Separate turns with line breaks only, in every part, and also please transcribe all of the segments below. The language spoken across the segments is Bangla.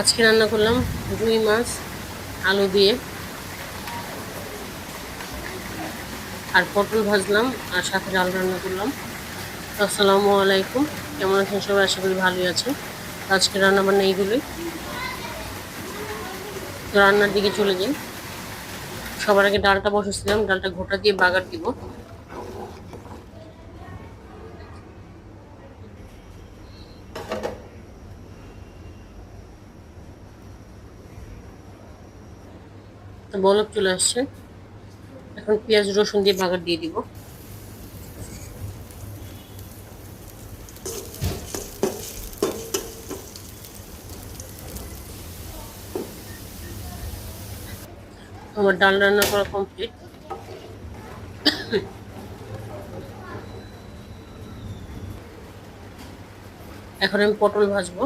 আজকে রান্না করলাম রুই মাছ, আলু দিয়ে। আর পটল ভাজলাম আর সাথে ডাল রান্না করলাম। আসসালামু আলাইকুম। কেমন আছেন সবাই? আশা করি ভালোই আছেন। তো আজকে রান্না বান্না এইগুলোই রান্নার দিকে চলে যাই। সবার আগে ডালটা বসেছিলাম। ডালটা ঘোটা দিয়ে বাগার দিব। বলক চলে আসছে। এখন পেঁয়াজ, রসুন দিয়ে বাগার দিয়ে দিব। আমার ডাল রান্না করা কমপ্লিট এখন আমি পটল ভাজবো।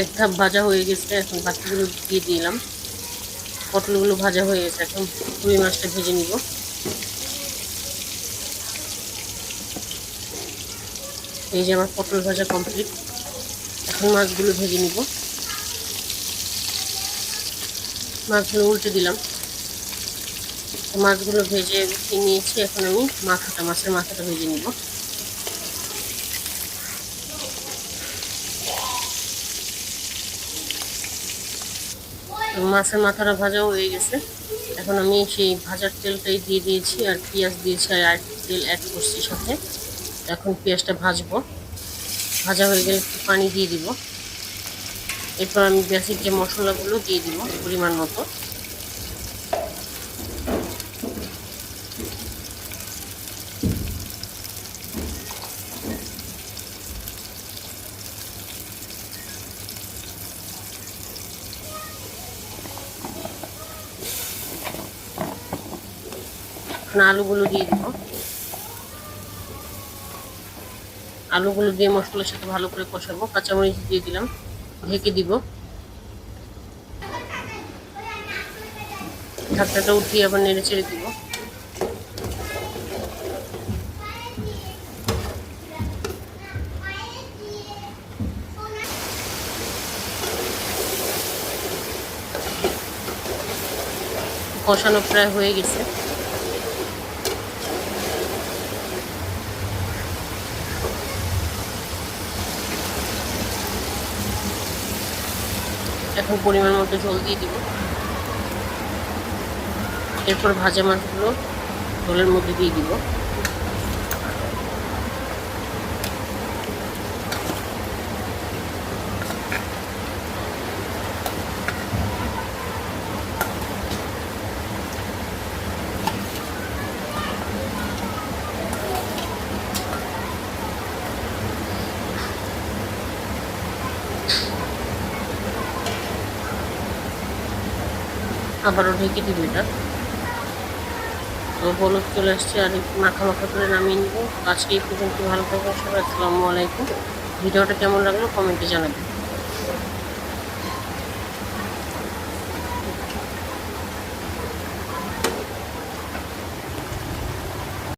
এক ধাপ ভাজা হয়ে গেছে, এখন বাকিগুলো দিয়ে দিলাম। পটলগুলো ভাজা হয়ে গেছে, এখন রুই মাছটা ভেজে নিব। এই যে আমার পটল ভাজা কমপ্লিট, এখন মাছগুলো ভেজে নিব। মাছগুলো উল্টে দিলাম। মাছগুলো ভেজে নিয়েছি, এখন আমি মাথাটা মাছের মাথাটা ভেজে নিব। মাছের মাথাটা ভাজাও হয়ে গেছে। এখন আমি সেই ভাজার তেলটাই দিয়ে দিয়েছি আর পেঁয়াজ দিয়েছি আর তেল অ্যাড করছি সাথে। এখন পেঁয়াজটা ভাজব। ভাজা হয়ে গেলে একটু পানি দিয়ে দিব। এরপর আমি বেসিক যে মশলাগুলো দিয়ে দিব পরিমাণ মতো। এখন আলুগুলো দিয়ে দিব। আলুগুলো দিয়ে মশলার সাথে ভালো করে কষাবো। কাঁচামরিচ দিয়ে দিলাম, ঢেকে দিব। ঢাকনাটা উঠিয়ে আবার নেড়ে চেড়ে দিব। কষানো প্রায় হয়ে গেছে। এখন পরিমাণ মতো ঝোল দিয়ে দিব। এরপর ভাজা মাছগুলো ঝোলের মধ্যে দিয়ে দিব। আবারও ঢেকে দিব এটা। তো হলুদ চলে আসছে, আর মাখা মাখা করে নামিয়ে নিব। আজকে এই পর্যন্ত ভালো থাকবেন সবাই। আসসালামু আলাইকুম। ভিডিওটা কেমন লাগল কমেন্টে জানাবেন।